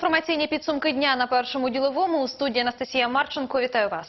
Інформаційні підсумки дня на першому діловому у студії Анастасія Марченко. Вітаю вас.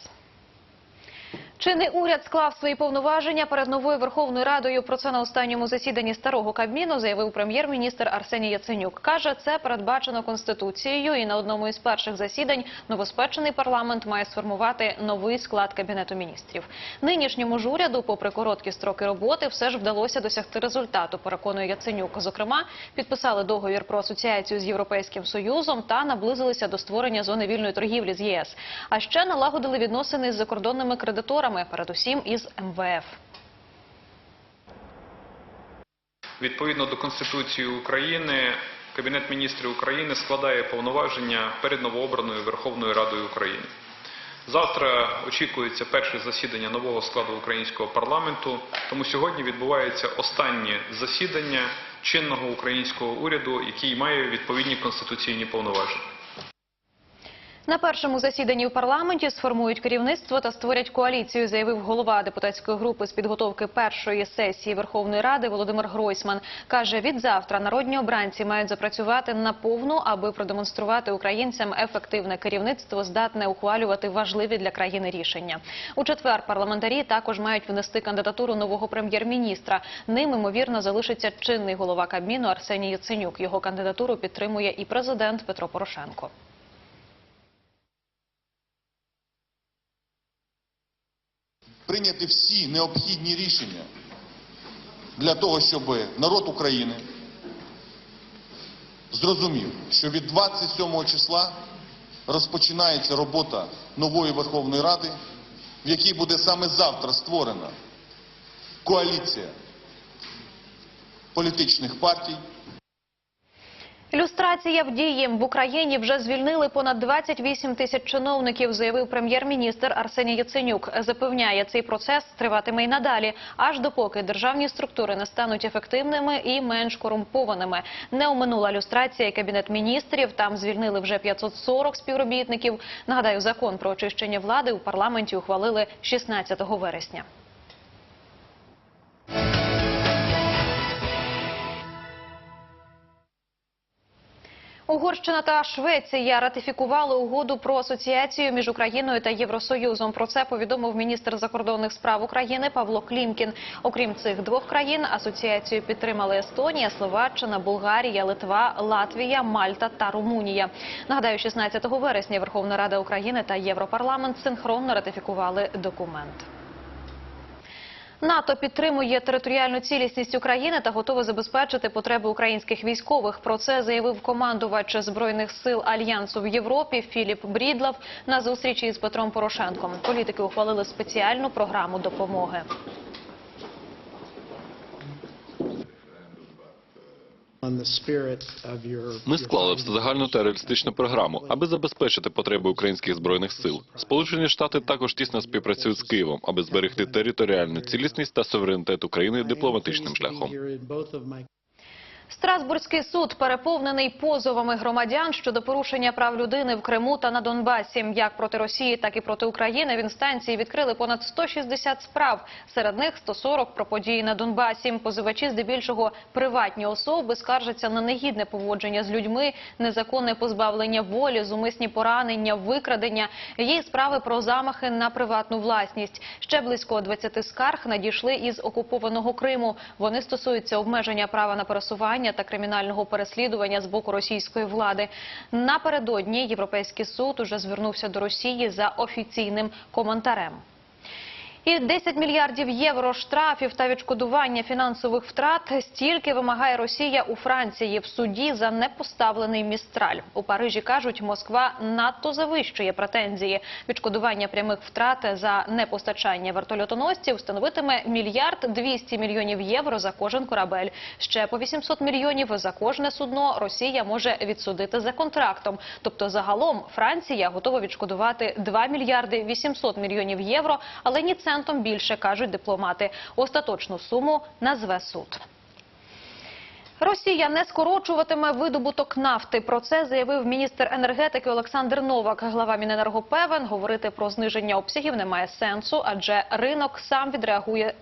Чинний уряд склав свої повноваження перед новою Верховною Радою. Про це на останньому засіданні старого Кабміну заявив прем'єр-міністр Арсеній Яценюк. Каже, це передбачено конституцією, і на одному із перших засідань новоспечений парламент має сформувати новий склад кабінету міністрів. Нинішньому ж уряду, попри короткі строки роботи, все ж вдалося досягти результату. Переконує Яценюк. Зокрема, підписали договір про асоціацію з європейським союзом та наблизилися до створення зони вільної торгівлі з ЄС. А ще налагодили відносини з закордонними кредиторами, передусім із МВФ. Відповідно до Конституції України, Кабінет міністрів України складає повноваження перед новообраною Верховною Радою України. Завтра очікується перше засідання нового складу українського парламенту, тому сьогодні відбувається останнє засідання чинного українського уряду, який має відповідні конституційні повноваження. На першому засіданні в парламенті сформують керівництво та створять коаліцію, заявив голова депутатської групи з підготовки першої сесії Верховної Ради Володимир Гройсман. Каже, від завтра народні обранці мають запрацювати наповну, аби продемонструвати українцям ефективне керівництво, здатне ухвалювати важливі для країни рішення. У четвер парламентарі також мають внести кандидатуру нового прем'єр-міністра. Ним ймовірно залишиться чинний голова Кабміну Арсеній Яценюк. Його кандидатуру підтримує і президент Петро Порошенко. Прийняти всі необхідні рішення для того, щоб народ України зрозумів, що від 27 числа розпочинається робота нової Верховної Ради, в якій буде саме завтра створена коаліція політичних партій. Люстрація в дії в Україні вже звільнили понад 28 тисяч чиновників, заявив прем'єр-міністр Арсеній Яценюк. Запевняє, цей процес триватиме й надалі, аж допоки державні структури не стануть ефективними і менш корумпованими. Не оминула люстрація і кабінет міністрів. Там звільнили вже 540 співробітників. Нагадаю, закон про очищення влади у парламенті ухвалили 16 вересня. Угорщина та Швеція ратифікували угоду про асоціацію між Україною та Євросоюзом. Про це повідомив міністр закордонних справ України Павло Клімкін. Окрім цих двох країн, асоціацію підтримали Естонія, Словаччина, Болгарія, Литва, Латвія, Мальта та Румунія. Нагадаю, 16 вересня Верховна Рада України та Європарламент синхронно ратифікували документ. НАТО підтримує територіальну цілісність України та готове забезпечити потреби українських військових. Про це заявив командувач збройних сил альянсу в Європі Філіп Брідлав на зустрічі із Петром Порошенком. Політики ухвалили спеціальну програму допомоги. Ми склали всезагальну терористичну програму, аби забезпечити потреби українських збройних сил. Сполучені Штати також тісно співпрацюють з Києвом, аби зберегти територіальну цілісність та суверенітет України дипломатичним шляхом. Страсбурзький суд переповнений позовами громадян щодо порушення прав людини в Криму та на Донбасі. Як проти Росії, так і проти України в інстанції відкрили понад 160 справ. Серед них 140 про події на Донбасі. Позивачі здебільшого приватні особи скаржаться на негідне поводження з людьми, незаконне позбавлення волі, зумисні поранення, викрадення. Є справи про замахи на приватну власність. Ще близько 20 скарг надійшли із окупованого Криму. Вони стосуються обмеження права на пересування та кримінального переслідування з боку російської влади. Напередодні Європейський суд уже звернувся до Росії за офіційним коментарем. І 10 мільярдів євро штрафів та відшкодування фінансових втрат стільки вимагає Росія у Франції в суді за непоставлений містраль. У Парижі кажуть, Москва надто завищує претензії. Відшкодування прямих втрат за непостачання вертольотоносців становитиме мільярд 200 мільйонів євро за кожен корабель. Ще по 800 мільйонів за кожне судно Росія може відсудити за контрактом. Тобто, загалом Франція готова відшкодувати 2 мільярди 800 мільйонів євро, але ні центом більше кажуть дипломати. Остаточну суму назве суд. Росія не скорочуватиме видобуток нафти. Про це заявив міністр енергетики Олександр Новак. Глава Міненерго певен, говорити про зниження обсягів немає сенсу, адже ринок сам відреагує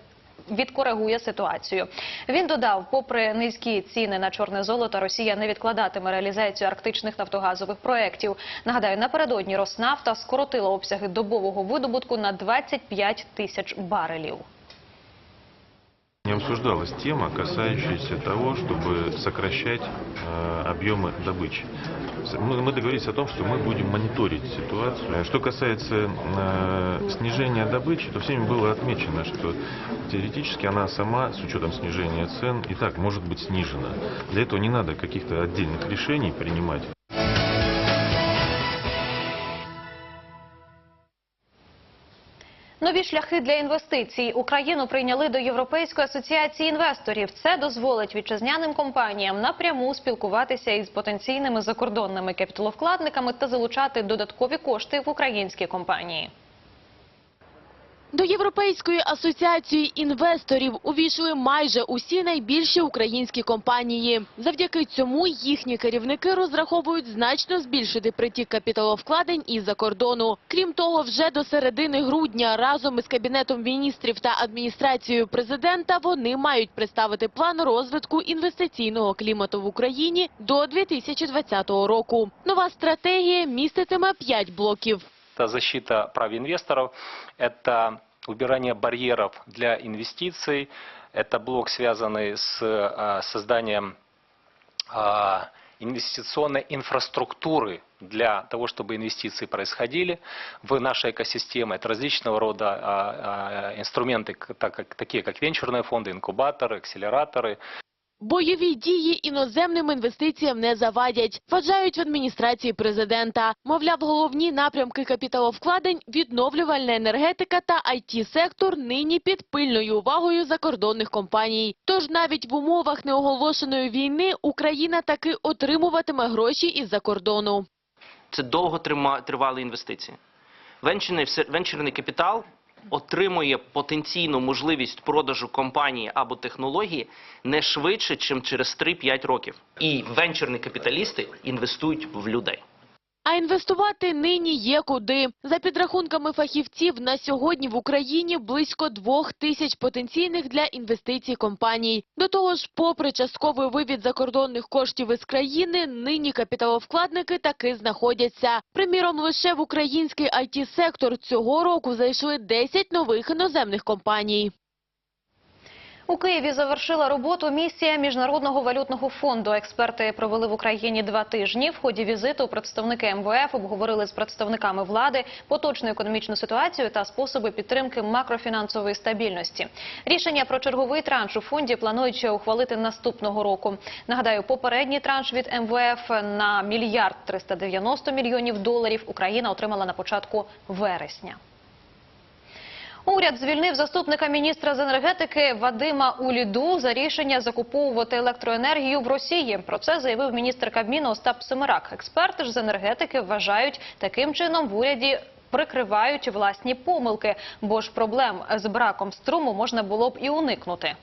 відкоригує ситуацію. Він додав, попри низькі ціни на чорне золото, Росія не відкладатиме реалізацію арктичних нафтогазових проєктів. Нагадаю, напередодні Роснафта скоротила обсяги добового видобутку на 25 тисяч барелів. Не обсуждалась тема, касающаяся того, чтобы сокращать э, объемы добычи. Мы, мы договорились о том, что мы будем мониторить ситуацию. Что касается э, снижения добычи, то всеми было отмечено, что теоретически она сама, с учетом снижения цен, и так может быть снижена. Для этого не надо каких-то отдельных решений принимать. Нові шляхи для інвестицій Україну прийняли до Європейської асоціації інвесторів. Це дозволить вітчизняним компаніям напряму спілкуватися із потенційними закордонними капіталовкладниками та залучати додаткові кошти в українські компанії. До Європейської асоціації інвесторів увійшли майже усі найбільші українські компанії. Завдяки цьому їхні керівники розраховують значно збільшити притік капіталовкладень із-за кордону. Крім того, вже до середини грудня разом із Кабінетом міністрів та адміністрацією президента вони мають представити план розвитку інвестиційного клімату в Україні до 2020 року. Нова стратегія міститиме п'ять блоків. Это защита прав инвесторов, это убирание барьеров для инвестиций, это блок, связанный с а, созданием а, инвестиционной инфраструктуры для того, чтобы инвестиции происходили в нашей экосистеме. Это различного рода а, инструменты, такие как венчурные фонды, инкубаторы, акселераторы, Бойові дії іноземним інвестиціям не завадять, вважають в адміністрації президента. Мовляв, головні напрямки капіталовкладень – відновлювальна енергетика та IT-сектор нині під пильною увагою закордонних компаній. Тож навіть в умовах неоголошеної війни Україна таки отримуватиме гроші із-за кордону. це довготривалі інвестиції. Венчурний, венчурний капітал отримує потенційну можливість продажу компанії або технології не швидше, ніж через 3-5 років. І венчурні капіталісти інвестують в людей. А інвестувати нині є куди. За підрахунками фахівців, на сьогодні в Україні близько двох тисяч потенційних для інвестицій компаній. До того ж, попри частковий вивід закордонних коштів із країни, нині капіталовкладники таки знаходяться. Приміром, лише в український IT-сектор цього року зайшли 10 нових іноземних компаній. У Києві завершила роботу місія Міжнародного валютного фонду. Експерти провели в Україні два тижні. В ході візиту представники МВФ обговорили з представниками влади поточну економічну ситуацію та способи підтримки макрофінансової стабільності. Рішення про черговий транш у фонді планують ухвалити наступного року. Нагадаю, попередній транш від МВФ на мільярд 390 мільйонів доларів Україна отримала на початку вересня. Уряд звільнив заступника міністра з енергетики Вадима Уліду за рішення закуповувати електроенергію в Росії. Про це заявив міністр Кабміну Остап Семирак. Експерти ж з енергетики вважають, таким чином в уряді прикривають власні помилки, бо ж проблем з браком струму можна було б і уникнути.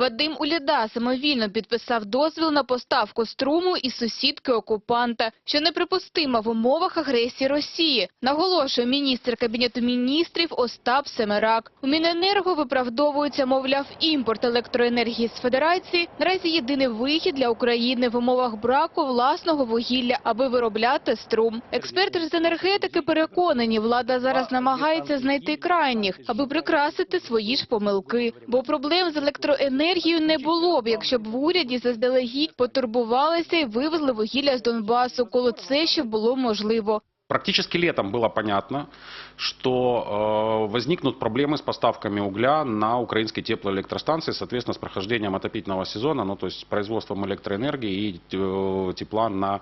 Вадим Уляда самовільно підписав дозвіл на поставку струму із сусідки окупанта, що неприпустимо в умовах агресії Росії, наголошує міністр Кабінету міністрів Остап Семерак. У Міненерго виправдовується, мовляв, імпорт електроенергії з Федерації наразі єдиний вихід для України в умовах браку власного вугілля, аби виробляти струм. Експерти з енергетики переконані, влада зараз намагається знайти крайніх, аби прикрасити свої ж помилки. Бо проблем з електроенергією не було б, якщо б в уряді заздалегідь потурбувалися і вивезли вугілля з Донбасу, коли це ще було можливо. Практически летом было понятно, что э, возникнут проблемы с поставками угля на украинские теплоэлектростанции, соответственно, с прохождением отопительного сезона, ну, то есть с производством электроэнергии и э, тепла на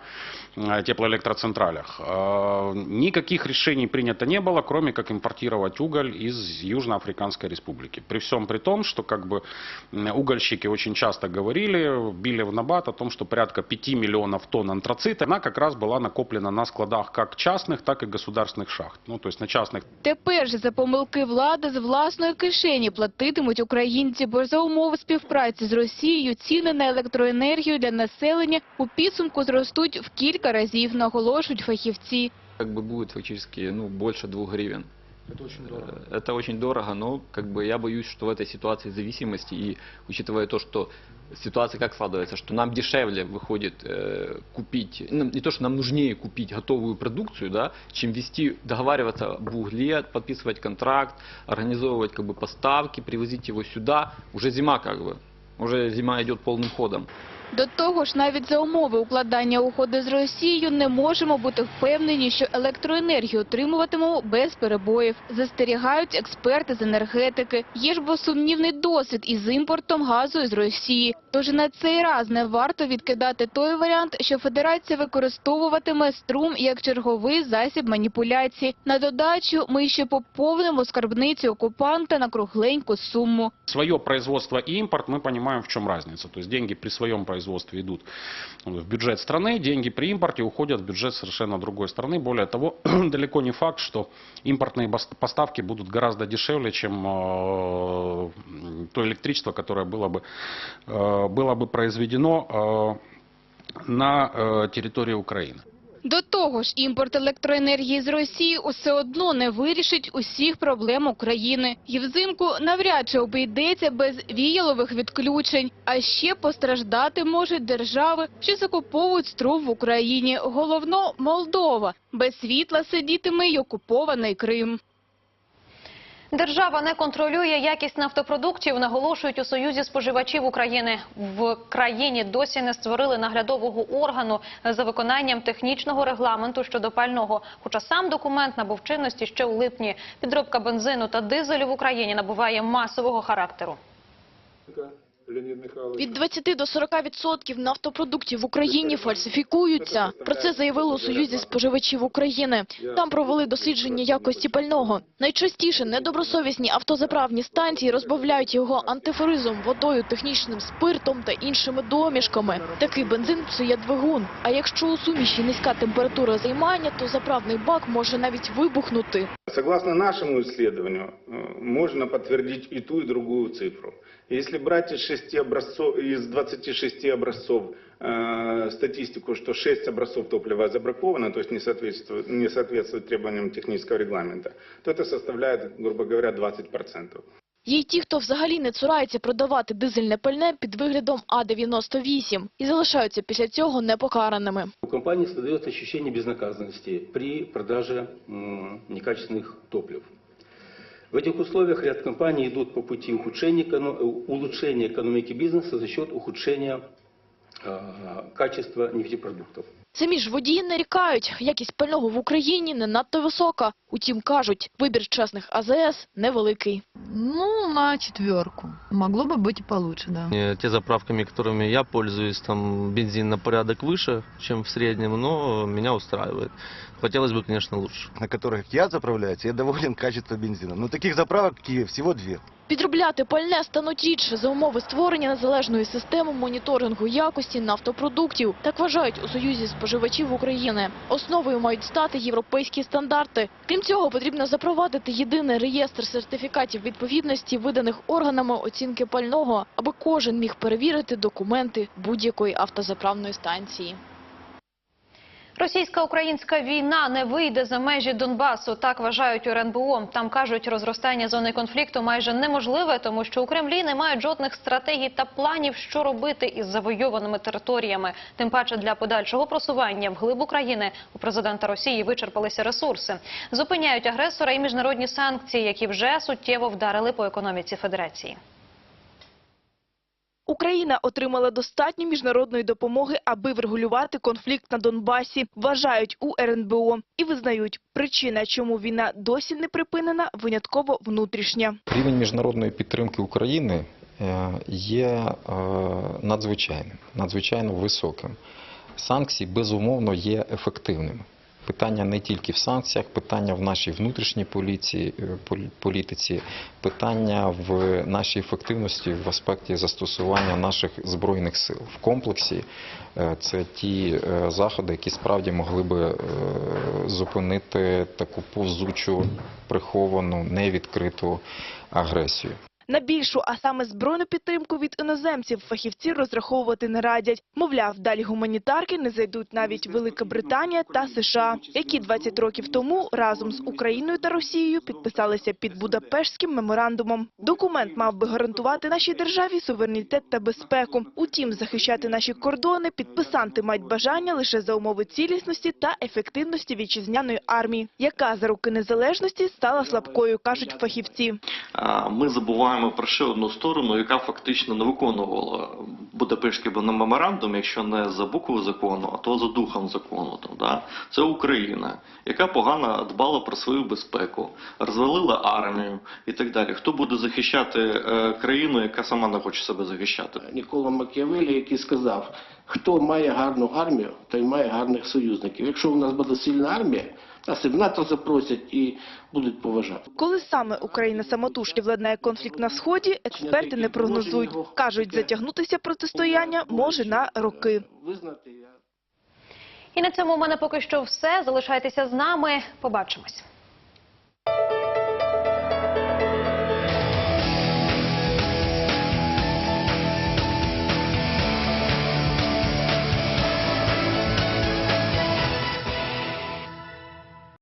э, теплоэлектроцентралях. Э, никаких решений принято не было, кроме как импортировать уголь из Южноафриканской республики. При всем при том, что как бы угольщики очень часто говорили, били в набат о том, что порядка 5 миллионов тонн антрацита, она как раз была накоплена на складах как частных, так и государственных шахт. Ну, то есть на частных Тепер же за помилки влади з власної кишені платитимуть українці, бо ж за умови співпраці з Росією ціни на електроенергію для населення у підсумку зростуть в кілька разів, наголошують фахівці. как бы будет фактически ну, больше двух гривен. Э, Это очень дорого, но как бы я боюсь, что в этой ситуации зависимости и учитывая то, что ситуация как складывается, что нам дешевле выходит э, купить, ну, не то, что нам нужнее купить готовую продукцию, да, чем вести, договариваться об угле, подписывать контракт, организовывать как бы поставки, привозить его сюда. Уже зима как бы, уже зима идет полным ходом. До того ж, навіть за умови укладання угоди з Росією не можемо бути впевнені, що електроенергію отримуватимемо без перебоїв. Застерігають експерти з енергетики. Є ж бо сумнівний досвід із імпортом газу із Росії. Тож на цей раз не варто відкидати той варіант, що Федерація використовуватиме струм як черговий засіб маніпуляції. На додачу ми ще поповнимо скарбницю окупанта на кругленьку суму. Свое производство и импорт, мы понимаем, в чем разница. То есть деньги при своем производстве идут в бюджет страны, деньги при импорте уходят в бюджет совершенно другой страны. Более того, далеко не факт, что импортные поставки будут гораздо дешевле, чем э, то электричество, которое было бы, э, было бы произведено э, на территории Украины. Того ж, імпорт електроенергії з Росії усе одно не вирішить усіх проблем України. І взимку навряд чи обійдеться без віялових відключень. А ще постраждати можуть держави, що закуповують струв в Україні. Головно – Молдова. Без світла сидітиме й окупований Крим. Держава не контролює якість нафтопродуктів, наголошують у Союзі споживачів України. В країні досі не створили наглядового органу за виконанням технічного регламенту щодо пального. Хоча сам документ набув чинності ще у липні. Підробка бензину та дизелю в Україні набуває масового характеру. Від 20 до 40 відсотків нафтопродуктів в Україні фальсифікуються. Про це заявили у Союзі споживачів України. Там провели дослідження якості пального. Найчастіше недобросовісні автозаправні станції розбавляють його антифризом, водою, технічним спиртом та іншими домішками. Такий бензин псує двигун. А якщо у суміші низька температура займання, то заправний бак може навіть вибухнути. Согласно нашему исследованию, э, можно подтвердить и ту, и другую цифру. Если брать из, 6 образцов, из 26 образцов э, статистику, что 6 образцов топлива забраковано, то есть не соответствует, не соответствует требованиям технического регламента, то это составляет, грубо говоря, 20%. Є й ті, хто взагалі не цурається продавати дизельне пальне під виглядом А-98 і залишаються після цього непокараними. У компании создается ощущение безнаказанности при продаже м, некачественных топлив. В этих условиях ряд компаний идут по пути ухудшения, эконо- э, улучшения экономики бизнеса за счет ухудшения э, качества нефтепродуктов. Самі ж водії нарікають, якість пального в Україні не надто висока. Утім, кажуть, вибір чесних АЗС невеликий. Ну, на четверку. Могло бы быть и получше, да. Э, Те заправками, которыми я пользуюсь, там бензин на порядок выше, чем в среднем, но меня устраивает. Хотелось бы, конечно, лучше. на которых я заправляюсь, я доволен качеством бензина. Но таких заправок в Киеве всего две. Підробляти пальне стануть рідше за умови створення незалежної системи моніторингу якості нафтопродуктів. Так вважають у Союзі споживачів України. Основою мають стати європейські стандарти. Крім цього, потрібно запровадити єдиний реєстр сертифікатів відповідності, виданих органами оцінки пального, аби кожен міг перевірити документи будь-якої автозаправної станції. Російсько-українська війна не вийде за межі Донбасу. Так вважають у РНБО. Там кажуть, розростання зони конфлікту майже неможливе, тому що у Кремлі не мають жодних стратегій та планів, що робити із завойованими територіями. Тим паче для подальшого просування вглиб України у президента Росії вичерпалися ресурси. Зупиняють агресора і міжнародні санкції, які вже суттєво вдарили по економіці Федерації. Україна отримала достатньо міжнародної допомоги, аби врегулювати конфлікт на Донбасі, вважають у РНБО і визнають, причина, чому війна досі не припинена, винятково внутрішня. Рівень міжнародної підтримки України е, є е, надзвичайним, надзвичайно високим. Санкції, безумовно, є ефективними. Питання не тільки в санкціях, питання в нашій внутрішній поліції, е, політиці, питання в нашій ефективності в аспекті застосування наших збройних сил. В комплексі е, це ті е, заходи, які справді могли би зупинити таку повзучу, приховану, невідкриту агресію. На більшу, а саме збройну підтримку від іноземців фахівці розраховувати не радять. Мовляв, далі гуманітарки не зайдуть навіть Велика Британія та США, які 20 років тому разом з Україною та Росією підписалися під Будапештським меморандумом. Документ мав би гарантувати нашій державі суверенітет та безпеку. Утім, захищати наші кордони підписанти мають бажання лише за умови цілісності та ефективності вітчизняної армії, яка за роки незалежності стала слабкою, кажуть фахівці. Ми забуваємо про ще одну сторону, яка фактично не виконувала Будапештський меморандум, якщо не за букву закону, а то за духом закону. Там, да? Це Україна, яка погано дбала про свою безпеку, розвалила армію і так далі. Хто буде захищати е, країну, яка сама не хоче себе захищати? Нікола Макіавелі, який сказав, хто має гарну армію, той має гарних союзників. Якщо в нас буде сильна армія, нас і в НАТО запросять і будуть поважати. Коли саме Україна самотужки владнає конфлікт на сході, експерти не прогнозують. кажуть, затягнутися протистояння може на роки. І на цьому у мене поки що все. Залишайтеся з нами. Побачимось.